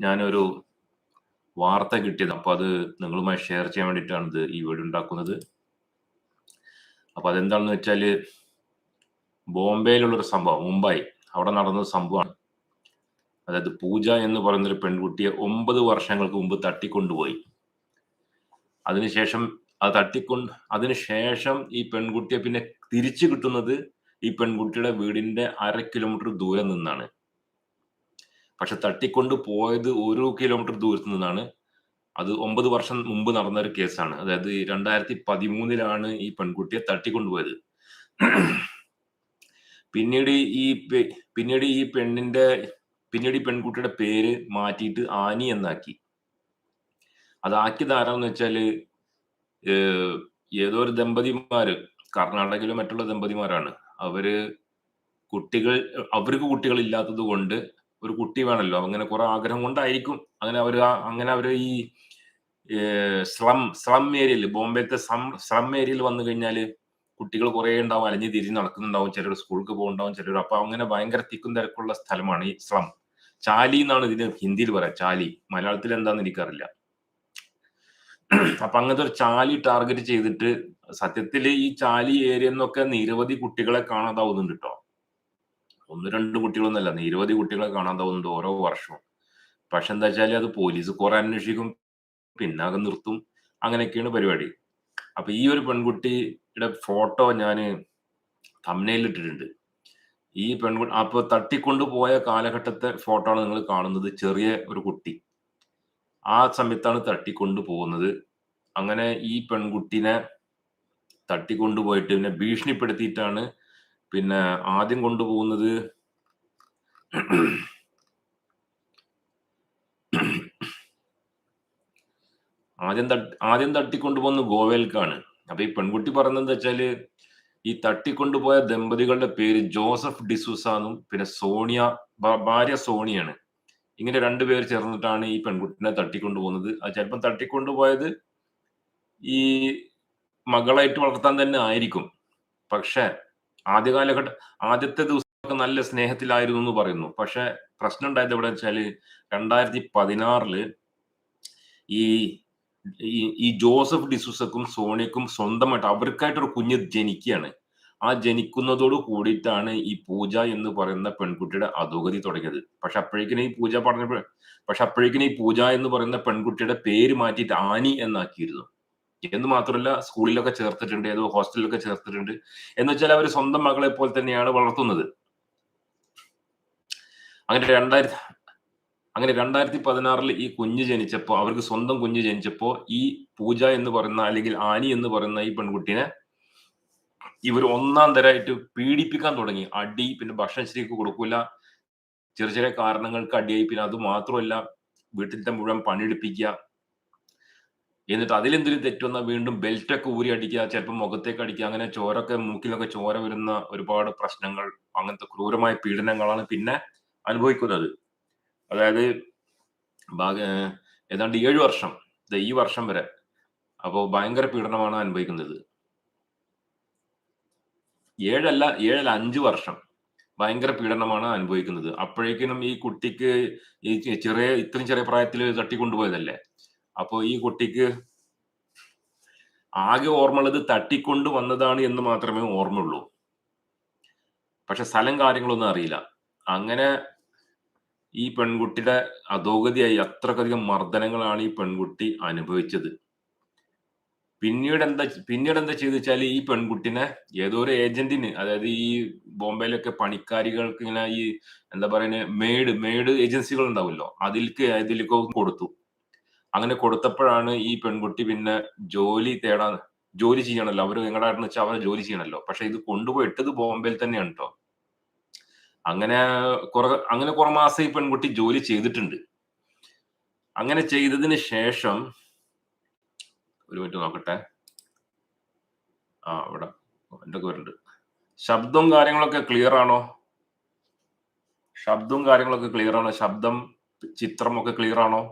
ഞാനൊരു വാർത്ത കിട്ടിയത്. അപ്പൊ അത് നിങ്ങളുമായി ഷെയർ ചെയ്യാൻ വേണ്ടിയിട്ടാണ് ഇത് ഈ വീഡിയോ ഉണ്ടാക്കുന്നത്. അപ്പൊ അതെന്താണെന്ന് വെച്ചാൽ ബോംബെയിലുള്ളൊരു സംഭവം. മുംബൈ. അവിടെ നടന്ന സംഭവമാണ്. അതായത് പൂജ എന്ന് പറയുന്നൊരു പെൺകുട്ടിയെ ഒമ്പത് വർഷങ്ങൾക്ക് മുമ്പ് തട്ടിക്കൊണ്ടുപോയി. അതിനുശേഷം അത് തട്ടിക്കൊണ്ട് അതിനുശേഷം ഈ പെൺകുട്ടിയെ പിന്നെ തിരിച്ചു കിട്ടുന്നത് ഈ പെൺകുട്ടിയുടെ വീടിന്റെ അര കിലോമീറ്റർ ദൂരം നിന്നാണ്. പക്ഷെ തട്ടിക്കൊണ്ട് പോയത് ഒരു കിലോമീറ്റർ ദൂരത്ത് നിന്നാണ്. അത് ഒമ്പത് വർഷം മുമ്പ് നടന്ന ഒരു കേസാണ്. അതായത് 2013ലാണ് ഈ പെൺകുട്ടിയെ തട്ടിക്കൊണ്ടുപോയത്. പിന്നീട് ഈ പിന്നീട് ഈ പെണ്ണിന്റെ പിന്നീട് ഈ പെൺകുട്ടിയുടെ പേര് മാറ്റിയിട്ട് ആനി എന്നാക്കി. അതാക്കിയത് ആരാന്ന് വെച്ചാൽ ഏതോ ഒരു ദമ്പതിമാര് കർണാടകയിലും മറ്റുള്ള ദമ്പതിമാരാണ്. അവർ കുട്ടികൾ അവർക്ക് കുട്ടികളില്ലാത്തത് കൊണ്ട് ഒരു കുട്ടി വേണമല്ലോ അങ്ങനെ കുറെ ആഗ്രഹം കൊണ്ടായിരിക്കും. അങ്ങനെ അവർ അങ്ങനെ അവർ ഈ സ്ലം സ്ലം ഏരിയയിൽ ബോംബെത്തെ സ്ലം സ്ലം ഏരിയയിൽ വന്നു കഴിഞ്ഞാൽ കുട്ടികൾ കുറേ ഉണ്ടാവും. അലഞ്ഞ് തിരിഞ്ഞ് നടക്കുന്നുണ്ടാവും. ചിലർ സ്കൂൾക്ക് പോകുന്നുണ്ടാവും. ചിലർ അപ്പൊ അങ്ങനെ ഭയങ്കര തിക്കും തിരക്കുള്ള സ്ഥലമാണ് ഈ സ്ലം. ചാലി എന്നാണ് ഇതിന് ഹിന്ദിയിൽ പറയാം ചാലി. മലയാളത്തിൽ എന്താന്ന് എനിക്കറിയില്ല. അപ്പൊ അങ്ങനത്തെ ഒരു ചാലി ടാർഗറ്റ് ചെയ്തിട്ട് സത്യത്തിൽ ഈ ചാലി ഏരിയ ഏരിയന്നൊക്കെ നിരവധി കുട്ടികളെ കാണാതാവുന്നുണ്ട് ട്ടോ. 1, 2 കുട്ടികളൊന്നുമല്ല. നിരവധി കുട്ടികളെ കാണാൻ തോന്നുന്നുണ്ട് ഓരോ വർഷവും. പക്ഷെ എന്താ വെച്ചാൽ അത് പോലീസ് കുറെ അന്വേഷിക്കും. പിന്നാകെ നിർത്തും. അങ്ങനെയൊക്കെയാണ് പരിപാടി. അപ്പൊ ഈ ഒരു പെൺകുട്ടിയുടെ ഫോട്ടോ ഞാൻ തംബ്നെയിലിൽ ഇട്ടിട്ടുണ്ട്. ഈ പെൺകുട്ടി അപ്പൊ തട്ടിക്കൊണ്ടു പോയ കാലഘട്ടത്തെ ഫോട്ടോ ആണ് നിങ്ങൾ കാണുന്നത്. ചെറിയ ഒരു കുട്ടി. ആ സമയത്താണ് തട്ടിക്കൊണ്ടു പോകുന്നത്. അങ്ങനെ ഈ പെൺകുട്ടിനെ തട്ടിക്കൊണ്ടുപോയിട്ട് പിന്നെ ഭീഷണിപ്പെടുത്തിയിട്ടാണ് പിന്നെ ആദ്യം കൊണ്ടുപോകുന്നത് ആദ്യം തട്ടി ആദ്യം തട്ടിക്കൊണ്ടുപോകുന്നത് ഗോവയിലേക്കാണ്. അപ്പൊ ഈ പെൺകുട്ടി എന്താ വെച്ചാൽ ഈ തട്ടിക്കൊണ്ടുപോയ ദമ്പതികളുടെ പേര് ജോസഫ് ഡിസൂസ എന്നും പിന്നെ സോണിയ ഭാര്യ സോണിയാണ്. ഇങ്ങനെ 2 പേര് ചേർന്നിട്ടാണ് ഈ പെൺകുട്ടിനെ തട്ടിക്കൊണ്ടുപോകുന്നത് അത് ചിലപ്പം തട്ടിക്കൊണ്ടുപോയത് ഈ മകളായിട്ട് വളർത്താൻ തന്നെ ആയിരിക്കും. പക്ഷെ ആദ്യ കാലഘട്ട ആദ്യത്തെ ദിവസമൊക്കെ നല്ല സ്നേഹത്തിലായിരുന്നു എന്ന് പറയുന്നു. പക്ഷെ പ്രശ്നം ഉണ്ടായത് എവിടെ വെച്ചാൽ രണ്ടായിരത്തി പതിനാറിൽ ഈ ഈ ജോസഫ് ഡിസൂസക്കും സോണിക്കും സ്വന്തമായിട്ട് അവർക്കായിട്ടൊരു കുഞ്ഞ് ജനിക്കുകയാണ്. ആ ജനിക്കുന്നതോട് കൂടിയിട്ടാണ് ഈ പൂജ എന്ന് പറയുന്ന പെൺകുട്ടിയുടെ അധോഗതി തുടങ്ങിയത്. പക്ഷെ അപ്പോഴേക്കിനും ഈ പൂജ പറഞ്ഞപ്പോൾ പക്ഷെ അപ്പോഴേക്കിനും ഈ പൂജ എന്ന് പറയുന്ന പെൺകുട്ടിയുടെ പേര് മാറ്റിയിട്ട് ആനി എന്നാക്കിയിരുന്നു. എന്ന് മാത്രമല്ല സ്കൂളിലൊക്കെ ചേർത്തിട്ടുണ്ട്. ഏതോ ഹോസ്റ്റലിലൊക്കെ ചേർത്തിട്ടുണ്ട്. എന്ന് വെച്ചാൽ അവർ സ്വന്തം മകളെ പോലെ തന്നെയാണ് വളർത്തുന്നത്. അങ്ങനെ 2000 അങ്ങനെ 2016ൽ ഈ കുഞ്ഞ് ജനിച്ചപ്പോൾ അവർക്ക് സ്വന്തം കുഞ്ഞ് ജനിച്ചപ്പോൾ ഈ പൂജ എന്ന് പറയുന്ന അല്ലെങ്കിൽ ആനി എന്ന് പറയുന്ന ഈ പെൺകുട്ടിനെ ഇവർ ഒന്നാം തരായിട്ട് പീഡിപ്പിക്കാൻ തുടങ്ങി. അടി, പിന്നെ ഭക്ഷണം ശരിക്ക് കൊടുക്കൂല. ചെറിയ ചെറിയ കാരണങ്ങൾക്ക് അടിയായി. പിന്നെ അത് മാത്രമല്ല വീട്ടിലത്തെ മുഴുവൻ പണിയെടുപ്പിക്കുക. എന്നിട്ട് അതിലെന്തൊരു തെറ്റ് വന്നാൽ വീണ്ടും ബെൽറ്റ് ഒക്കെ ഊരി അടിക്കുക. ചിലപ്പോൾ മുഖത്തേക്ക് അടിക്കുക. അങ്ങനെ ചോരൊക്കെ മൂക്കിലൊക്കെ ചോര വരുന്ന ഒരുപാട് പ്രശ്നങ്ങൾ അങ്ങനത്തെ ക്രൂരമായ പീഡനങ്ങളാണ് പിന്നെ അനുഭവിക്കുന്നത്. അതായത് ഏതാണ്ട് 7 വർഷം ഈ വർഷം വരെ. അപ്പോൾ ഭയങ്കര പീഡനമാണ് അനുഭവിക്കുന്നത്. 7 അല്ല 7 അല്ല 5 വർഷം. ഭയങ്കര പീഡനമാണ് അനുഭവിക്കുന്നത്. അപ്പോഴേക്കിനും ഈ കുട്ടിക്ക് ഈ ചെറിയ ഇത്രയും ചെറിയ പ്രായത്തിൽ തട്ടിക്കൊണ്ടുപോയതല്ലേ. അപ്പൊ ഈ കുട്ടിക്ക് ആകെ ഓർമ്മയുള്ളത് തട്ടിക്കൊണ്ട് വന്നതാണ് എന്ന് മാത്രമേ ഓർമ്മയുള്ളൂ. പക്ഷെ സ്ഥലം കാര്യങ്ങളൊന്നും അറിയില്ല. അങ്ങനെ ഈ പെൺകുട്ടിയുടെ അധോഗതിയായി അത്രക്കധികം മർദ്ദനങ്ങളാണ് ഈ പെൺകുട്ടി അനുഭവിച്ചത്. പിന്നീട് എന്താ പിന്നീട് എന്താ ചെയ്തു വെച്ചാൽ ഈ പെൺകുട്ടിനെ ഏതോ ഒരു ഏജന്റിന് അതായത് ഈ ബോംബെയിലൊക്കെ പണിക്കാരികൾക്ക് ഇങ്ങനെ ഈ എന്താ പറയുന്നത് മെയ്ഡ് മെയ്ഡ് ഏജൻസികൾ ഉണ്ടാവുമല്ലോ. അതിൽക്ക് അതിലേക്ക് കൊടുത്തു. അങ്ങനെ കൊടുത്തപ്പോഴാണ് ഈ പെൺകുട്ടി പിന്നെ ജോലി തേടാൻ ജോലി ചെയ്യണല്ലോ. അവർ എങ്ങടാന്ന് വെച്ചാൽ അവരെ ജോലി ചെയ്യണല്ലോ. പക്ഷെ ഇത് കൊണ്ടുപോയി ഇട്ടത് ബോംബെയിൽ തന്നെയാണ് കേട്ടോ അങ്ങനെ കുറെ അങ്ങനെ കുറെ മാസം ഈ പെൺകുട്ടി ജോലി ചെയ്തിട്ടുണ്ട്. അങ്ങനെ ചെയ്തതിന് ശേഷം ഒരു മിനിറ്റ് നോക്കട്ടെ. ആ ഇവിടെ എന്തൊക്കെ വരുന്നുണ്ട്. ശബ്ദവും കാര്യങ്ങളൊക്കെ ക്ലിയർ ആണോ? ശബ്ദവും കാര്യങ്ങളൊക്കെ ക്ലിയർ ആണോ? ശബ്ദം, ചിത്രമൊക്കെ ക്ലിയർ ആണോ?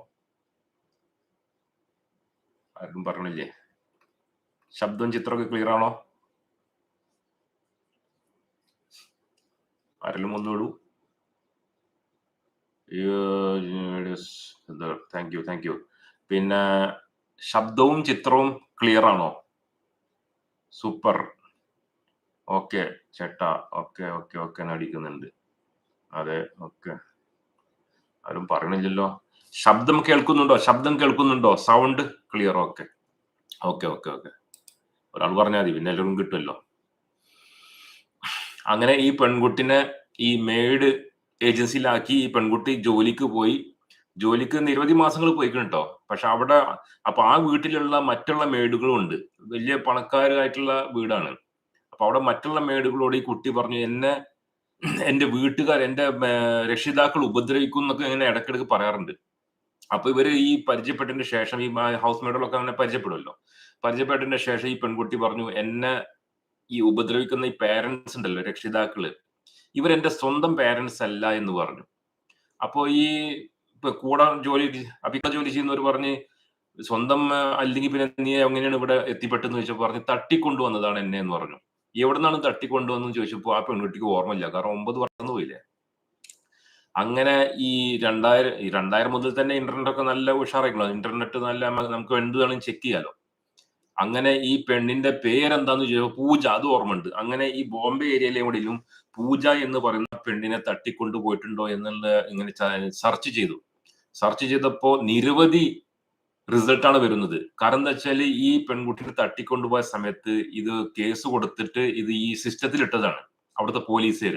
ആരും പറഞ്ഞില്ലേ? ശബ്ദവും ചിത്രമൊക്കെ ക്ലിയർ ആണോ? വിടൂ. Yes thank you thank you പിന്നെ ശബ്ദവും ചിത്രവും ക്ലിയർ ആണോ? സൂപ്പർ ഓക്കെ ചേട്ടാ ഓക്കെ ഓക്കെ ഓക്കെ അടിക്കുന്നുണ്ട്. അതെ ഓക്കെ ആരും പറയണില്ലല്ലോ ശബ്ദം കേൾക്കുന്നുണ്ടോ? ശബ്ദം കേൾക്കുന്നുണ്ടോ? Sound clear okay okay okay okay ഒരാൾ പറഞ്ഞാൽ മതി പിന്നെ എല്ലാവരും കിട്ടുമല്ലോ. അങ്ങനെ ഈ പെൺകുട്ടിനെ ഈ മെയ്ഡ് ഏജൻസിയിലാക്കി ഈ പെൺകുട്ടി ജോലിക്ക് പോയി. ജോലിക്ക് നിരവധി മാസങ്ങൾ പോയിക്കണം കേട്ടോ പക്ഷെ അവിടെ അപ്പൊ ആ വീട്ടിലുള്ള മറ്റുള്ള മേടുകളും ഉണ്ട്. വലിയ പണക്കാരായിട്ടുള്ള വീടാണ്. അപ്പൊ അവിടെ മറ്റുള്ള മേടുകളോട് ഈ കുട്ടി പറഞ്ഞു എന്നെ എന്റെ വീട്ടുകാർ എന്റെ രക്ഷിതാക്കൾ ഉപദ്രവിക്കും എന്നൊക്കെ ഇങ്ങനെ ഇടയ്ക്കിടയ്ക്ക് പറയാറുണ്ട്. അപ്പൊ ഇവർ ഈ പരിചയപ്പെട്ടതിന് ശേഷം ഈ ഹൗസ് മേഡുകളൊക്കെ അങ്ങനെ പരിചയപ്പെടുമല്ലോ. പരിചയപ്പെട്ടതിന് ശേഷം ഈ പെൺകുട്ടി പറഞ്ഞു എന്നെ ഈ ഉപദ്രവിക്കുന്ന ഈ പേരൻസ് ഉണ്ടല്ലോ രക്ഷിതാക്കൾ ഇവരെന്റെ സ്വന്തം പേരൻസ് അല്ല എന്ന് പറഞ്ഞു. അപ്പോ ഈ കൂടെ ജോലി അഭിക ജോലി ചെയ്യുന്നവർ പറഞ്ഞ് സ്വന്തം അല്ലെങ്കിൽ പിന്നെ നീ എങ്ങനെയാണ് ഇവിടെ എത്തിപ്പെട്ടെന്ന് ചോദിച്ചപ്പോൾ പറഞ്ഞ് തട്ടിക്കൊണ്ടുവന്നതാണ് എന്നെ എന്ന് പറഞ്ഞു. എവിടെ നിന്നാണ് തട്ടിക്കൊണ്ടുവന്നെന്ന് ചോദിച്ചപ്പോൾ ആ പെൺകുട്ടിക്ക് ഓർമ്മയില്ല. കാരണം ഒമ്പത് വർഷം പോയില്ലേ? അങ്ങനെ ഈ രണ്ടായിരം ഈ രണ്ടായിരം മുതൽ തന്നെ ഇന്റർനെറ്റ് ഒക്കെ നല്ല ഉഷാറായിട്ടുള്ളത് ഇന്റർനെറ്റ് നല്ല നമുക്ക് എന്ത് വേണമെങ്കിലും ചെക്ക് ചെയ്യാലോ. അങ്ങനെ ഈ പെണ്ണിന്റെ പേരെന്താന്ന് ചോദിച്ചാൽ പൂജ അത് ഓർമ്മയുണ്ട്. അങ്ങനെ ഈ ബോംബെ ഏരിയയിലെ എവിടെയും പൂജ എന്ന് പറയുന്ന പെണ്ണിനെ തട്ടിക്കൊണ്ടു പോയിട്ടുണ്ടോ എന്നുള്ള ഇങ്ങനെ സെർച്ച് ചെയ്തു. സെർച്ച് ചെയ്തപ്പോ നിരവധി റിസൾട്ടാണ് വരുന്നത്. കാരണം എന്താ വെച്ചാൽ ഈ പെൺകുട്ടിനെ തട്ടിക്കൊണ്ടുപോയ സമയത്ത് ഇത് കേസ് കൊടുത്തിട്ട് ഇത് ഈ സിസ്റ്റത്തിൽ ഇട്ടതാണ് അവിടുത്തെ പോലീസുകാർ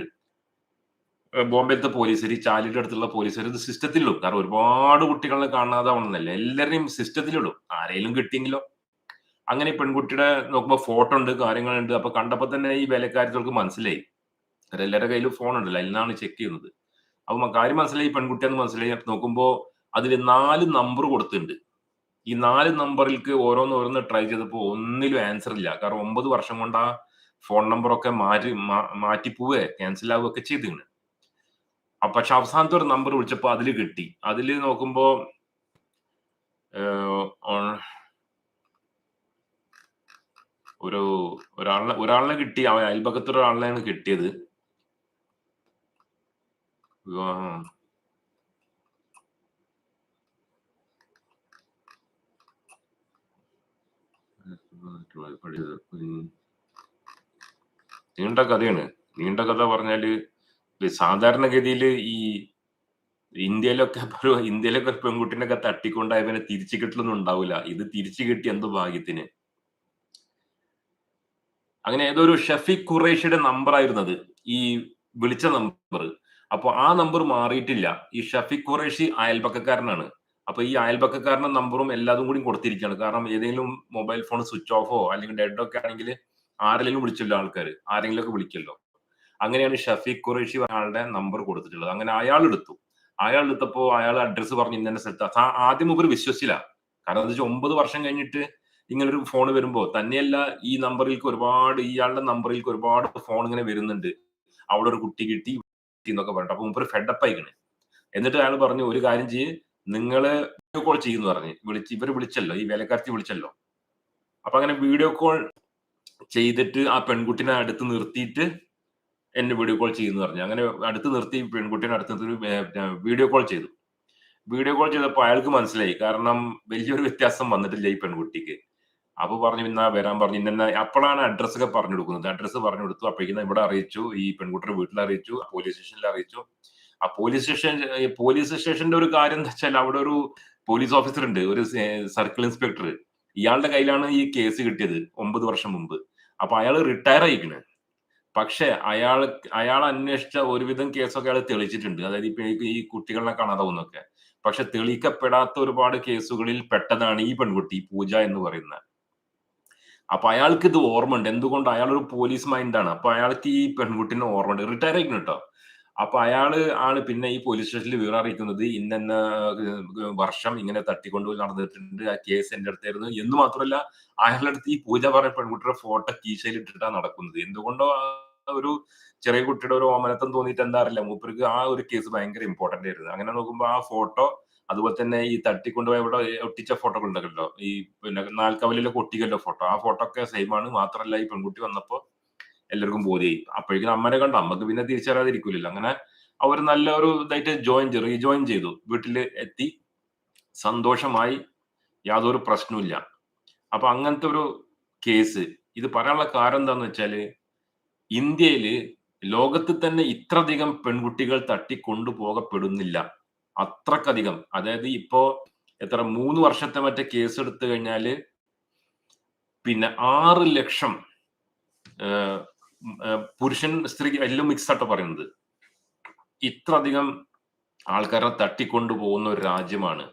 ബോംബെത്തെ പോലീസുകാർ ഈ ചാലിയുടെ അടുത്തുള്ള പോലീസുകാർ ഇത് സിസ്റ്റത്തിലിടും. കാരണം ഒരുപാട് കുട്ടികളെ കാണാതെ ആവണമെന്നല്ല. എല്ലാവരെയും സിസ്റ്റത്തിലിടും. ആരെങ്കിലും കിട്ടിയെങ്കിലോ. അങ്ങനെ പെൺകുട്ടിയുടെ നോക്കുമ്പോൾ ഫോട്ടോ ഉണ്ട് കാര്യങ്ങളുണ്ട് അപ്പൊ കണ്ടപ്പോൾ തന്നെ ഈ വേലക്കാരികൾക്ക് മനസ്സിലായി. എല്ലാവരുടെ കയ്യിലും ഫോൺ ഉണ്ടല്ലോ അതിൽ ചെക്ക് ചെയ്യുന്നത്. അപ്പൊ കാര്യം മനസ്സിലായി പെൺകുട്ടിയെന്ന് മനസ്സിലായി. നോക്കുമ്പോൾ നോക്കുമ്പോ അതിൽ നാല് നമ്പർ കൊടുത്തിട്ടുണ്ട്. ഈ നാല് നമ്പറിൽക്ക് ഓരോന്ന് ഓരോന്ന് ട്രൈ ചെയ്തപ്പോൾ ഒന്നിലും ആൻസർ ഇല്ല. കാരണം ഒമ്പത് വർഷം കൊണ്ട് ആ ഫോൺ നമ്പറൊക്കെ മാറ്റി മാറ്റിപ്പോവുക മാറ്റിപ്പോവേ ക്യാൻസൽ ആവുകയൊക്കെ ചെയ്തിരുന്നു പക്ഷെ അവസാനത്തെ ഒരു നമ്പർ വിളിച്ചപ്പോൾ അതിൽ കിട്ടി. അതിൽ നോക്കുമ്പോൾ ഒരു ഒരാളെ ഒരാളിനെ കിട്ടി. അവൻ അയൽപക്കത്ത് ഒരാളിനെയാണ് കിട്ടിയത്. നീണ്ട കഥയാണ്. നീണ്ട കഥ പറഞ്ഞാൽ സാധാരണഗതിയിൽ ഈ ഇന്ത്യയിലൊക്കെ ഇന്ത്യയിലൊക്കെ ഒരു പെൺകുട്ടിനൊക്കെ തട്ടിക്കൊണ്ടായ പിന്നെ തിരിച്ചു കിട്ടലൊന്നും ഉണ്ടാവില്ല ഇത് തിരിച്ചു കിട്ടി എന്തോ ഭാഗ്യത്തിന്. അങ്ങനെ ഏതോ ഒരു ഷഫീഖ് ഖുറേഷിയുടെ നമ്പർ ആയിരുന്നത്. ഈ വിളിച്ച നമ്പർ അപ്പൊ ആ നമ്പർ മാറിയിട്ടില്ല. ഈ ഷഫീഖ് ഖുറേഷി അയൽപക്കക്കാരനാണ്. അപ്പൊ ഈ അയൽപക്കക്കാരന്റെ നമ്പറും എല്ലാതും കൂടി കൊടുത്തിരിക്കുകയാണ്. കാരണം ഏതെങ്കിലും മൊബൈൽ ഫോൺ സ്വിച്ച് ഓഫോ അല്ലെങ്കിൽ ഡെഡ് ഒക്കെ ആണെങ്കിൽ ആരെങ്കിലും വിളിച്ചല്ലോ ആൾക്കാർ ആരെങ്കിലും ഒക്കെ വിളിക്കല്ലോ. അങ്ങനെയാണ് ഷഫീഖ് ഖുറേഷി അയാളുടെ നമ്പർ കൊടുത്തിട്ടുള്ളത്. അങ്ങനെ അയാൾ എടുത്തു അയാൾ എടുത്തപ്പോൾ അയാൾ അഡ്രസ്സ് പറഞ്ഞു ഇന്ന സ്ഥലത്ത് ആദ്യം മുമ്പ് വിശ്വസിച്ചില്ല. കാരണം എന്താ ഒമ്പത് വർഷം കഴിഞ്ഞിട്ട് ഇങ്ങനൊരു ഫോൺ വരുമ്പോൾ തന്നെയല്ല ഈ നമ്പറിലേക്ക് ഒരുപാട് ഇയാളുടെ നമ്പറിലേക്ക് ഒരുപാട് ഫോൺ ഇങ്ങനെ വരുന്നുണ്ട്. അവിടെ ഒരു കുട്ടി കിട്ടി എന്നൊക്കെ പറഞ്ഞിട്ട്. അപ്പൊ മുമ്പ് ഫെഡപ്പ് ആയിക്കണ്. എന്നിട്ട് അയാൾ പറഞ്ഞു ഒരു കാര്യം ചെയ്യ്. നിങ്ങൾ വീഡിയോ കോൾ ചെയ്യുന്നു പറഞ്ഞ്. വിളിച്ച് ഇവർ വിളിച്ചല്ലോ. ഈ വിലക്കാർത്തി വിളിച്ചല്ലോ. അപ്പൊ അങ്ങനെ വീഡിയോ കോൾ ചെയ്തിട്ട് ആ പെൺകുട്ടിനെ അടുത്ത് നിർത്തിയിട്ട് എന്നെ വീഡിയോ കോൾ ചെയ്യുന്നു പറഞ്ഞു. അങ്ങനെ അടുത്ത് നിർത്തി പെൺകുട്ടീനെ അടുത്ത് നിർത്തി വീഡിയോ കോൾ ചെയ്തു. വീഡിയോ കോൾ ചെയ്തപ്പോൾ അയാൾക്ക് മനസ്സിലായി. കാരണം വലിയൊരു വ്യത്യാസം വന്നിട്ടില്ല ഈ പെൺകുട്ടിക്ക്. അപ്പൊ പറഞ്ഞു ഇന്നാ വരാൻ പറഞ്ഞു. ഇന്ന അപ്പോഴാണ് അഡ്രസ് ഒക്കെ പറഞ്ഞു കൊടുക്കുന്നത്. അഡ്രസ്സ് പറഞ്ഞു കൊടുത്തു. അപ്പോഴേക്കും ഇവിടെ അറിയിച്ചു. ഈ പെൺകുട്ടിയുടെ വീട്ടിൽ അറിയിച്ചു. പോലീസ് സ്റ്റേഷനിൽ അറിയിച്ചു. ആ പോലീസ് സ്റ്റേഷൻ പോലീസ് സ്റ്റേഷന്റെ ഒരു കാര്യം എന്താ വെച്ചാൽ അവിടെ ഒരു പോലീസ് ഓഫീസർ ഉണ്ട്. ഒരു സർക്കിൾ ഇൻസ്പെക്ടർ ഇയാളുടെ കയ്യിലാണ് ഈ കേസ് കിട്ടിയത് ഒമ്പത് വർഷം മുമ്പ്. അപ്പൊ അയാൾ റിട്ടയർ ആയിക്കണ് പക്ഷെ അയാൾ അയാൾ അന്വേഷിച്ച ഒരുവിധം കേസൊക്കെ അയാൾ തെളിച്ചിട്ടുണ്ട്. അതായത് ഇപ്പൊ ഈ- കുട്ടികളെ കാണാതെ ഒന്നൊക്കെ പക്ഷെ തെളിയിക്കപ്പെടാത്ത ഒരുപാട് കേസുകളിൽ പെട്ടതാണ് ഈ പെൺകുട്ടി പൂജ എന്ന് പറയുന്ന. അപ്പൊ അയാൾക്ക് ഇത് ഓർമ്മ ഉണ്ട് എന്തുകൊണ്ട് അയാൾ ഒരു പോലീസ് മൈൻഡാണ്? അപ്പൊ അയാൾക്ക് ഈ പെൺകുട്ടിനെ ഓർമ്മയുണ്ട്. റിട്ടയർ ആയിരിക്കും കേട്ടോ അപ്പൊ അയാൾ ആണ് പിന്നെ ഈ പോലീസ് സ്റ്റേഷനിൽ വിവരം അറിയിക്കുന്നത് ഇന്ന വർഷം ഇങ്ങനെ തട്ടിക്കൊണ്ടുപോയി നടന്നിട്ടുണ്ട്. ആ കേസ് എന്റെ അടുത്തായിരുന്നു. എന്ന് മാത്രമല്ല അയാളുടെ അടുത്ത് ഈ പൂജ പറഞ്ഞ പെൺകുട്ടിയുടെ ഫോട്ടോ കീശയിൽ ഇട്ടിട്ടാണ് നടക്കുന്നത്. എന്തുകൊണ്ടോ ഒരു ചെറിയ കുട്ടിയുടെ ഒരു ഓമനത്തം തോന്നിയിട്ട് എന്താ അറിയില്ല. മൂപ്പർക്ക് ആ ഒരു കേസ് ഭയങ്കര ഇമ്പോർട്ടന്റ് ആയിരുന്നു. അങ്ങനെ നോക്കുമ്പോൾ ആ ഫോട്ടോ അതുപോലെ തന്നെ ഈ തട്ടിക്കൊണ്ടുപോയ ഇവിടെ ഒട്ടിച്ച ഫോട്ടോ ഉണ്ടല്ലോ. ഈ പിന്നെ നാൽക്കവലിലൊക്കെ ഒട്ടിക്കല്ലോ ഫോട്ടോ ആ ഫോട്ടോ ഒക്കെ സെയിം ആണ്. മാത്രമല്ല ഈ പെൺകുട്ടി വന്നപ്പോ എല്ലാവർക്കും ബോധ്യായി അപ്പോഴേക്കും അമ്മനെ കണ്ടു. അമ്മയ്ക്ക് പിന്നെ തിരിച്ചറിയാതിരിക്കില്ലല്ലോ അങ്ങനെ അവർ നല്ല ഒരു ഇതായിട്ട് ജോയിൻ റീജോയിൻ ചെയ്തു. വീട്ടിൽ എത്തി. സന്തോഷമായി. യാതൊരു പ്രശ്നവുമില്ല. അപ്പൊ അങ്ങനത്തെ ഒരു കേസ് ഇത് പറയാനുള്ള കാരണം എന്താന്ന് വെച്ചാൽ ഇന്ത്യയിൽ ലോകത്ത് തന്നെ ഇത്രയധികം പെൺകുട്ടികൾ തട്ടിക്കൊണ്ടുപോകപ്പെടുന്നില്ല അത്രക്കധികം. അതായത് ഇപ്പോ എത്ര മൂന്ന് വർഷത്തെ മറ്റേ കേസ് എടുത്തു കഴിഞ്ഞാൽ പിന്നെ ആറ് ലക്ഷം പുരുഷൻ സ്ത്രീ എല്ലാം മിക്സ് ആട്ടോ പറയുന്നത്. ഇത്രയധികം ആൾക്കാരെ തട്ടിക്കൊണ്ടു പോകുന്ന ഒരു രാജ്യമാണ്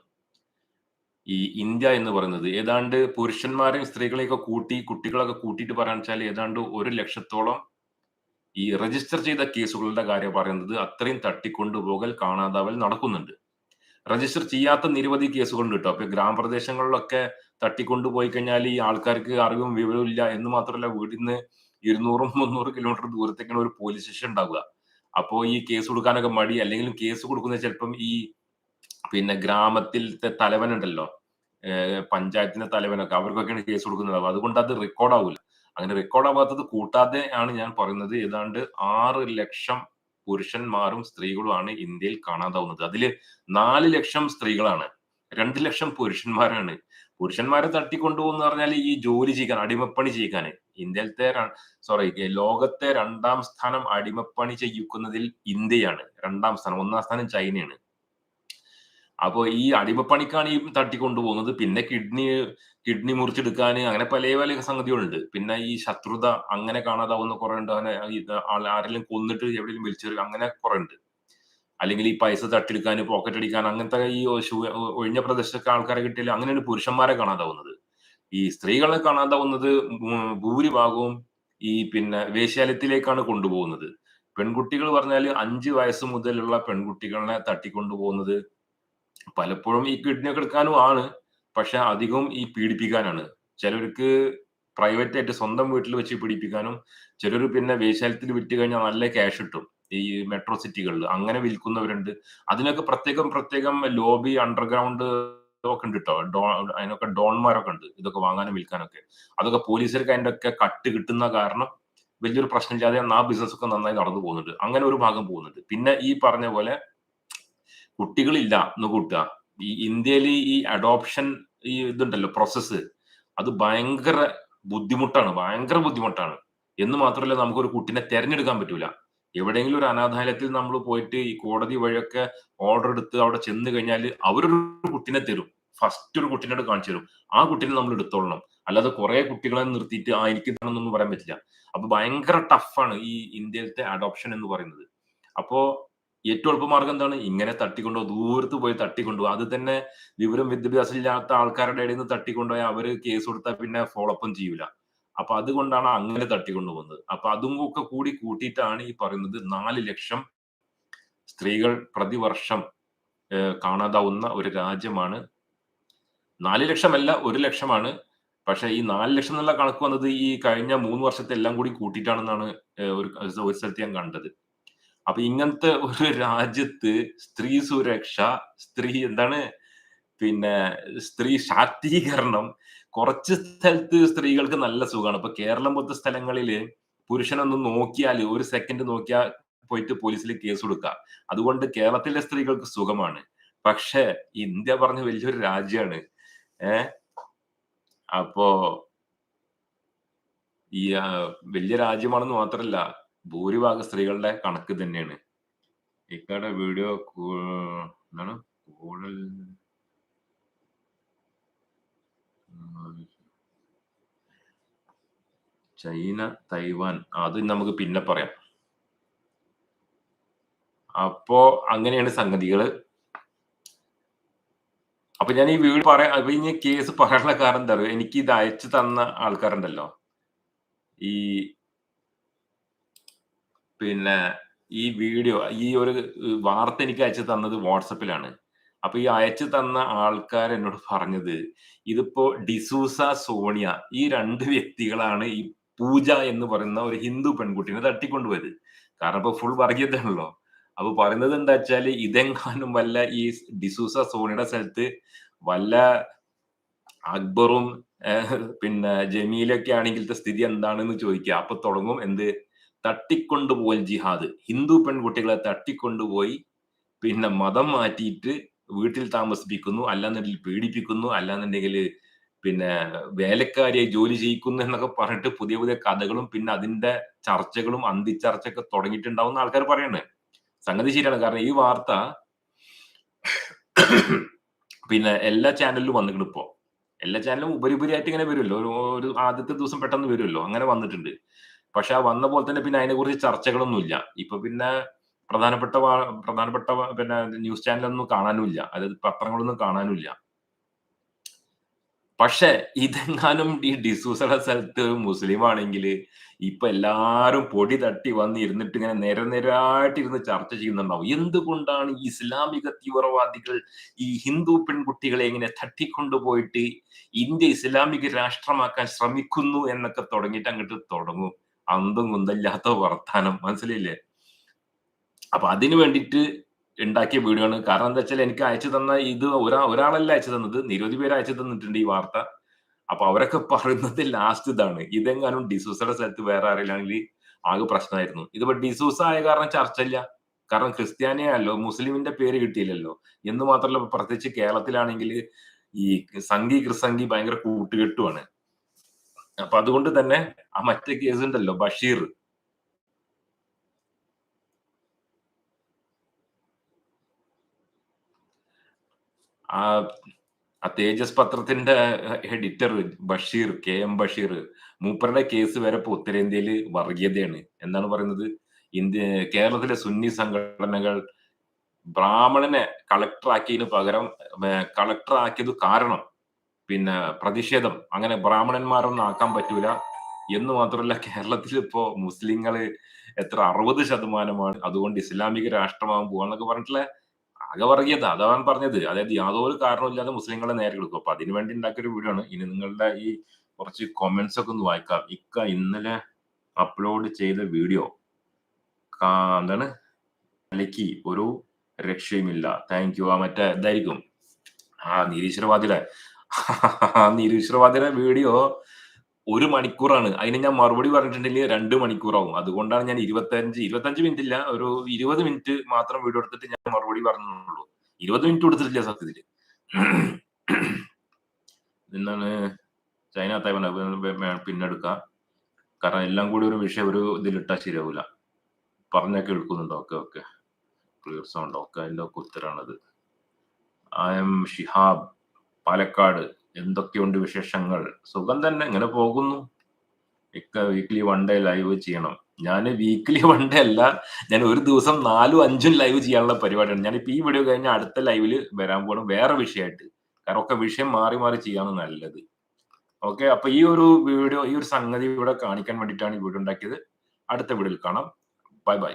ഈ ഇന്ത്യ എന്ന് പറയുന്നത്. ഏതാണ്ട് പുരുഷന്മാരെയും സ്ത്രീകളെയൊക്കെ കൂട്ടി കുട്ടികളൊക്കെ കൂട്ടിയിട്ട് പറയാൻ വെച്ചാൽ ഏതാണ്ട് ഒരു ലക്ഷത്തോളം ഈ രജിസ്റ്റർ ചെയ്ത കേസുകളുടെ കാര്യം പറയുന്നത് അത്രയും തട്ടിക്കൊണ്ടുപോകൽ കാണാതാവൽ നടക്കുന്നുണ്ട്. രജിസ്റ്റർ ചെയ്യാത്ത നിരവധി കേസുകളുണ്ട് കേട്ടോ. അപ്പൊ ഗ്രാമപ്രദേശങ്ങളിലൊക്കെ തട്ടിക്കൊണ്ടുപോയി കഴിഞ്ഞാൽ ഈ ആൾക്കാർക്ക് അറിവും വിവരവും ഇല്ല എന്ന് മാത്രമല്ല വീട്ടിൽ നിന്ന് ഇരുന്നൂറും മുന്നൂറ് കിലോമീറ്റർ ദൂരത്തേക്കാണ് ഒരു പോലീസ് സ്റ്റേഷൻ ഉണ്ടാവുക. അപ്പോ ഈ കേസ് കൊടുക്കാനൊക്കെ മടി. അല്ലെങ്കിൽ കേസ് കൊടുക്കുന്ന ചിലപ്പം ഈ പിന്നെ ഗ്രാമത്തിലത്തെ തലവനുണ്ടല്ലോ. പഞ്ചായത്തിന്റെ തലവനൊക്കെ അവർക്കൊക്കെയാണ് കേസ് കൊടുക്കുന്നത്. അതുകൊണ്ട് അത് റെക്കോർഡ് ആവില്ല അങ്ങനെ റെക്കോർഡ് ആവാത്തത് കൂട്ടാതെ ആണ് ഞാൻ പറയുന്നത്. ഏതാണ്ട് ആറ് ലക്ഷം പുരുഷന്മാരും സ്ത്രീകളുമാണ് ഇന്ത്യയിൽ കാണാതാവുന്നത് അതിൽ നാല് ലക്ഷം സ്ത്രീകളാണ്. രണ്ട് ലക്ഷം പുരുഷന്മാരാണ്. പുരുഷന്മാരെ തട്ടിക്കൊണ്ടുപോകുന്ന പറഞ്ഞാൽ ഈ ജോലി ചെയ്യാൻ അടിമപ്പണി ചെയ്യാൻ ഇന്ത്യയിലത്തെ സോറി ലോകത്തെ രണ്ടാം സ്ഥാനം അടിമപ്പണി ചെയ്യിക്കുന്നതിൽ ഇന്ത്യയാണ്. രണ്ടാം സ്ഥാനം ഒന്നാം സ്ഥാനം ചൈനയാണ്. അപ്പോൾ ഈ അടിമപ്പണിക്കാണ് ഈ തട്ടിക്കൊണ്ടുപോകുന്നത്. പിന്നെ കിഡ്നി കിഡ്നി മുറിച്ചെടുക്കാൻ അങ്ങനെ പല പല സംഗതികളുണ്ട്. പിന്നെ ഈ ശത്രുത അങ്ങനെ കാണാതാവുന്ന കുറെ ഉണ്ട് അങ്ങനെ ആരെങ്കിലും കൊന്നിട്ട് എവിടെയെങ്കിലും വലിച്ചെറിയും അങ്ങനെ കുറെ ഉണ്ട് അല്ലെങ്കിൽ ഈ പൈസ തട്ടിയെടുക്കാൻ പോക്കറ്റ് അടിക്കാൻ അങ്ങനത്തെ ഈ ഒഴിഞ്ഞ പ്രദേശത്തൊക്കെ ആൾക്കാരെ കിട്ടിയാൽ അങ്ങനെയാണ് പുരുഷന്മാരെ കാണാതാവുന്നത്. ഈ സ്ത്രീകളെ കാണാതാവുന്നത് ഭൂരിഭാഗവും ഈ പിന്നെ വേശ്യാലയത്തിലേക്കാണ് കൊണ്ടുപോകുന്നത്. പെൺകുട്ടികൾ പറഞ്ഞാൽ അഞ്ച് വയസ്സ് മുതലുള്ള പെൺകുട്ടികളെ തട്ടിക്കൊണ്ടുപോകുന്നത് പലപ്പോഴും ഈ കിഡ്നി കിടക്കാനും ആണ്. പക്ഷെ അധികവും ഈ പീഡിപ്പിക്കാനാണ്. ചിലർക്ക് പ്രൈവറ്റ് ആയിട്ട് സ്വന്തം വീട്ടിൽ വെച്ച് പീഡിപ്പിക്കാനും ചിലർ പിന്നെ വേശ്യാലയത്തിൽ വിറ്റ് കഴിഞ്ഞാൽ നല്ല ക്യാഷ് കിട്ടും ഈ മെട്രോ സിറ്റികളിൽ അങ്ങനെ വിൽക്കുന്നവരുണ്ട്. അതിനൊക്കെ പ്രത്യേകം പ്രത്യേകം ലോബി അണ്ടർഗ്രൗണ്ട് ഒക്കെ ഉണ്ട് കേട്ടോ ഡോ അതിനൊക്കെ ഡോൺമാരൊക്കെ ഉണ്ട്. ഇതൊക്കെ വാങ്ങാനും വിൽക്കാനൊക്കെ. അതൊക്കെ പോലീസുകാർക്ക് അതിന്റെ ഒക്കെ കട്ട് കിട്ടുന്ന കാരണം വലിയൊരു പ്രശ്നം പ്രശ്നമില്ലാതെ ആ ബിസിനസ് ഒക്കെ നന്നായി നടന്നു പോകുന്നുണ്ട്. അങ്ങനെ ഒരു ഭാഗം പോകുന്നുണ്ട്. പിന്നെ ഈ പറഞ്ഞ പോലെ കുട്ടികളില്ല എന്ന് കൂട്ടുക. ഈ ഇന്ത്യയിൽ ഈ അഡോപ്ഷൻ ഈ ഇതുണ്ടല്ലോ പ്രോസസ്സ് അത് ഭയങ്കര ബുദ്ധിമുട്ടാണ്. ഭയങ്കര ബുദ്ധിമുട്ടാണ്. എന്ന് മാത്രമല്ല നമുക്കൊരു കുട്ടിനെ തെരഞ്ഞെടുക്കാൻ പറ്റൂല. എവിടെയെങ്കിലും ഒരു അനാഥാലയത്തിൽ നമ്മൾ പോയിട്ട് ഈ കോടതി വഴിയൊക്കെ ഓർഡർ എടുത്ത് അവിടെ ചെന്ന് കഴിഞ്ഞാൽ അവരൊരു കുട്ടിനെ തരും. ഫസ്റ്റ് ഒരു കുട്ടീനോട് കാണിച്ചു തരും. ആ കുട്ടീനെ നമ്മൾ എടുത്തോളണം. അല്ലാതെ കുറെ കുട്ടികളെ നിർത്തിയിട്ട് ആ എനിക്ക് തരണമെന്നൊന്നും പറയാൻ പറ്റില്ല. അപ്പൊ ഭയങ്കര ടഫാണ് ഈ ഇന്ത്യയിലത്തെ അഡോപ്ഷൻ എന്ന് പറയുന്നത്. അപ്പോ ഏറ്റവും എളുപ്പമാർഗം എന്താണ്? ഇങ്ങനെ തട്ടിക്കൊണ്ടോ ദൂരത്ത് പോയി തട്ടിക്കൊണ്ടു അത് തന്നെ വിവരം വിദ്യാഭ്യാസം ഇല്ലാത്ത ആൾക്കാരുടെ ഇടയിൽ നിന്ന് തട്ടിക്കൊണ്ടുപോയി അവർ കേസ് കൊടുത്താൽ പിന്നെ ഫോളോ അപ്പും ചെയ്യൂല. അപ്പൊ അതുകൊണ്ടാണ് അങ്ങനെ തട്ടിക്കൊണ്ടുപോകുന്നത്. അപ്പൊ അതും ഒക്കെ കൂടി കൂട്ടിയിട്ടാണ് ഈ പറയുന്നത് നാല് ലക്ഷം സ്ത്രീകൾ പ്രതിവർഷം കാണാതാവുന്ന ഒരു രാജ്യമാണ്. നാല് ലക്ഷമല്ല ഒരു ലക്ഷമാണ്. പക്ഷെ ഈ നാല് ലക്ഷം എന്നുള്ള കണക്ക് വന്നത് ഈ കഴിഞ്ഞ മൂന്ന് വർഷത്തെ എല്ലാം കൂടി കൂട്ടിയിട്ടാണെന്നാണ് ഒരു ഒരു സ്ഥലത്ത് ഞാൻ കണ്ടത്. അപ്പൊ ഇങ്ങനത്തെ ഒരു രാജ്യത്ത് സ്ത്രീ സുരക്ഷ സ്ത്രീ എന്താണ്? പിന്നെ സ്ത്രീ ശാക്തീകരണം കുറച്ച് സ്ഥലത്ത് സ്ത്രീകൾക്ക് നല്ല സുഖമാണ്. ഇപ്പൊ കേരളം പോലത്തെ സ്ഥലങ്ങളിൽ പുരുഷനൊന്ന് നോക്കിയാൽ ഒരു സെക്കൻഡ് നോക്കിയാൽ പോയിട്ട് പോലീസിൽ കേസ് കൊടുക്കുക അതുകൊണ്ട് കേരളത്തിലെ സ്ത്രീകൾക്ക് സുഖമാണ്. പക്ഷെ ഇന്ത്യ പറഞ്ഞ വലിയൊരു രാജ്യമാണ് ഏ? അപ്പോ ഈ വലിയ രാജ്യമാണെന്ന് മാത്രല്ല ഭൂരിഭാഗം സ്ത്രീകളുടെ കണക്ക് തന്നെയാണ്. ഇക്കാടെ വീഡിയോ എന്താണ്? കൂടുതൽ ചൈന തൈവാൻ. അത് നമുക്ക് പിന്നെ പറയാം. അപ്പോ അങ്ങനെയാണ് സംഗതികൾ അപ്പൊ ഞാൻ ഈ വീട് പറയാം അപ്പൊ ഇനി കേസ് പറയാനുള്ള കാരണം എന്താ പറയുക എനിക്ക് ഇത് അയച്ചു തന്ന ആൾക്കാരുണ്ടല്ലോ. ഈ പിന്നെ ഈ വീഡിയോ ഈ ഒരു വാർത്ത എനിക്ക് അയച്ചു തന്നത് വാട്സപ്പിലാണ്. അപ്പൊ ഈ അയച്ചു തന്ന ആൾക്കാർ എന്നോട് പറഞ്ഞത് ഇതിപ്പോ ഡിസൂസ സോണിയ ഈ രണ്ട് വ്യക്തികളാണ് ഈ പൂജ എന്ന് പറയുന്ന ഒരു ഹിന്ദു പെൺകുട്ടിനെ തട്ടിക്കൊണ്ടുപോയത്. കാരണം ഇപ്പൊ ഫുൾ വർഗീയതയാണല്ലോ. അപ്പൊ പറയുന്നത് എന്താ വെച്ചാൽ ഇതെങ്ങാനും വല്ല ഈ ഡിസൂസ സോണിയുടെ സ്ഥലത്ത് വല്ല അക്ബറും പിന്നെ ജമീലൊക്കെ ആണെങ്കിലത്തെ സ്ഥിതി എന്താണെന്ന് ചോദിക്കുക. അപ്പൊ തുടങ്ങും എന്ത്? തട്ടിക്കൊണ്ടുപോൽ ജിഹാദ്. ഹിന്ദു പെൺകുട്ടികളെ തട്ടിക്കൊണ്ടുപോയി പിന്നെ മതം മാറ്റിയിട്ട് വീട്ടിൽ താമസിപ്പിക്കുന്നു അല്ലാന്നുണ്ടെങ്കിൽ പീഡിപ്പിക്കുന്നു അല്ലാന്നുണ്ടെങ്കിൽ പിന്നെ വേലക്കാരിയെ ജോലി ചെയ്യിക്കുന്നു എന്നൊക്കെ പറഞ്ഞിട്ട് പുതിയ പുതിയ കഥകളും പിന്നെ അതിന്റെ ചർച്ചകളും അന്തിച്ചർച്ചയൊക്കെ തുടങ്ങിയിട്ടുണ്ടാവും ആൾക്കാർ പറയണേ. സംഗതി ശരിയാണ്. കാരണം ഈ വാർത്ത പിന്നെ എല്ലാ ചാനലിലും വന്നിട്ടുണ്ട് ഇപ്പോ എല്ലാ ചാനലും ഉപരിപരിയായിട്ട് ഇങ്ങനെ വരുമല്ലോ. ഒരു ആദ്യത്തെ ദിവസം പെട്ടെന്ന് വരുമല്ലോ. അങ്ങനെ വന്നിട്ടുണ്ട്. പക്ഷെ ആ വന്ന പോലെ തന്നെ പിന്നെ അതിനെ കുറിച്ച് ചർച്ചകളൊന്നുമില്ല. ഇപ്പൊ പിന്നെ പ്രധാനപ്പെട്ട പ്രധാനപ്പെട്ട പിന്നെ ന്യൂസ് ചാനലൊന്നും കാണാനുമില്ല. അതായത് പത്രങ്ങളൊന്നും കാണാനുമില്ല. പക്ഷെ ഇതെങ്ങാനും ഈ ഡിസൂസറ സ്ഥലത്ത് ഒരു മുസ്ലിം ആണെങ്കിൽ ഇപ്പൊ എല്ലാരും പൊടി തട്ടി വന്ന് ഇരുന്നിട്ട് ഇങ്ങനെ നിര നിരായിട്ട് ഇരുന്ന് ചർച്ച ചെയ്യുന്നുണ്ടാവും. എന്തുകൊണ്ടാണ് ഈ ഇസ്ലാമിക തീവ്രവാദികൾ ഈ ഹിന്ദു പെൺകുട്ടികളെ ഇങ്ങനെ തട്ടിക്കൊണ്ടുപോയിട്ട് ഇന്ത്യ ഇസ്ലാമിക രാഷ്ട്രമാക്കാൻ ശ്രമിക്കുന്നു എന്നൊക്കെ തുടങ്ങിയിട്ട് അങ്ങോട്ട് തുടങ്ങും. അന്തും കുന്തല്ലാത്ത വർത്താനം. മനസ്സിലായില്ലേ? അപ്പൊ അതിന് വേണ്ടിയിട്ട് ഉണ്ടാക്കിയ വീഡിയോ ആണ് കാരണം എന്താ വെച്ചാൽ എനിക്ക് അയച്ചു തന്ന ഇത് ഒരാ ഒരാളല്ല അയച്ചു തന്നത്. നിരവധി പേര് അയച്ചു തന്നിട്ടുണ്ട് ഈ വാർത്ത. അപ്പൊ അവരൊക്കെ പറയുന്നത് ലാസ്റ്റ് ഇതാണ്. ഇതെങ്ങാനും ഡിസൂസയുടെ സ്ഥലത്ത് വേറെ ആരെയാണെങ്കിൽ ആകെ പ്രശ്നമായിരുന്നു. ഇതിപ്പോ ഡിസൂസ ആയ കാരണം ചർച്ചയില്ല. കാരണം ക്രിസ്ത്യാനിയല്ലോ മുസ്ലിമിന്റെ പേര് കിട്ടിയില്ലല്ലോ. എന്ന് മാത്രമല്ല പ്രത്യേകിച്ച് കേരളത്തിലാണെങ്കിൽ ഈ സംഘി ക്രിസംഗി ഭയങ്കര കൂട്ടുകെട്ടുമാണ് അപ്പൊ അതുകൊണ്ട് തന്നെ ആ മറ്റേ കേസ് ഉണ്ടല്ലോ ബഷീർ. ആ ആ തേജസ് പത്രത്തിന്റെ editor Basheer K M Basheer മൂപ്പരുടെ കേസ് വരെ ഇപ്പൊ ഉത്തരേന്ത്യയിൽ വർഗീയതയാണ്. എന്താണ് പറയുന്നത്? ഇന്ത്യ കേരളത്തിലെ സുന്നി സംഘടനകൾ ബ്രാഹ്മണനെ കളക്ടറാക്കിയതിന് പകരം കളക്ടറാക്കിയത് കാരണം പിന്നെ പ്രതിഷേധം. അങ്ങനെ ബ്രാഹ്മണന്മാരൊന്നും ആക്കാൻ പറ്റൂല. എന്ന് മാത്രമല്ല കേരളത്തിൽ ഇപ്പോ മുസ്ലിങ്ങൾ എത്ര അറുപത് ശതമാനമാണ് അതുകൊണ്ട് ഇസ്ലാമിക രാഷ്ട്രമാകാൻ എന്നൊക്കെ പറഞ്ഞിട്ടുള്ള ആകെ വർഗീയത. അതാണ് പറഞ്ഞത്. അതായത് യാതൊരു കാരണമില്ലാതെ മുസ്ലിങ്ങളെ നേരെ കൊടുക്കും അപ്പൊ അതിനു വേണ്ടി ഉണ്ടാക്കിയ ഒരു വീഡിയോ ആണ്. ഇനി നിങ്ങളുടെ ഈ കുറച്ച് കൊമന്റ്സ് ഒക്കെ ഒന്ന് വായിക്കാം. ഇക്ക ഇന്നലെ അപ്ലോഡ് ചെയ്ത വീഡിയോ എന്താണ്? കലക്കി ഒരു രക്ഷയുമില്ല. താങ്ക് യു ആ മറ്റേ ഇതായിരിക്കും. ആ നിരീശ്വരവാദിയുടെ. ആ നിരീശ്വരവാദിയുടെ വീഡിയോ ഒരു മണിക്കൂറാണ്. അതിന് ഞാൻ മറുപടി പറഞ്ഞിട്ടുണ്ടെങ്കിൽ രണ്ട് മണിക്കൂറാവും. അതുകൊണ്ടാണ് ഞാൻ ഇരുപത്തഞ്ച് ഇരുപത്തഞ്ച് മിനിറ്റ് ഇല്ല ഒരു ഇരുപത് മിനിറ്റ് മാത്രം വീഡിയോ എടുത്തിട്ട് ഞാൻ മറുപടി പറഞ്ഞുള്ളൂ ഇരുപത് മിനിറ്റ് കൊടുത്തിട്ടില്ല സത്യത്തിൽ എന്നാണ് ചൈന തൈവൻ പിന്നെടുക്കാം കാരണം എല്ലാം കൂടി ഒരു വിഷയം ഒരു ഇതിലിട്ടാൽ ശരിയാവൂല. പറഞ്ഞൊക്കെ എടുക്കുന്നുണ്ടോ? Okay okay. Clear sound okay അതിന്റെ ഒക്കെ ഉത്തരാണത്. I'm Shihab Palakkad. എന്തൊക്കെയുണ്ട് വിശേഷങ്ങൾ? സുഖം തന്നെ ഇങ്ങനെ പോകുന്നു. ഇക്ക വീക്ക്ലി വൺ ഡേ ലൈവ് ചെയ്യണം. ഞാൻ വീക്ക്ലി വൺ ഡേ അല്ല ഞാൻ ഒരു ദിവസം നാലും അഞ്ചും ലൈവ് ചെയ്യാനുള്ള പരിപാടിയാണ്. ഞാനിപ്പോ ഈ വീഡിയോ കഴിഞ്ഞ അടുത്ത ലൈവിൽ വരാൻ പോകണം വേറെ വിഷയമായിട്ട് കാരണം ഒക്കെ വിഷയം മാറി മാറി ചെയ്യാണ് നല്ലത്. ഓക്കെ അപ്പൊ ഈ ഒരു വീഡിയോ ഈ ഒരു സംഗതി ഇവിടെ കാണിക്കാൻ വേണ്ടിയിട്ടാണ് ഈ വീഡിയോ ഉണ്ടാക്കിയത്. അടുത്ത വീഡിയോയിൽ കാണാം. Bye bye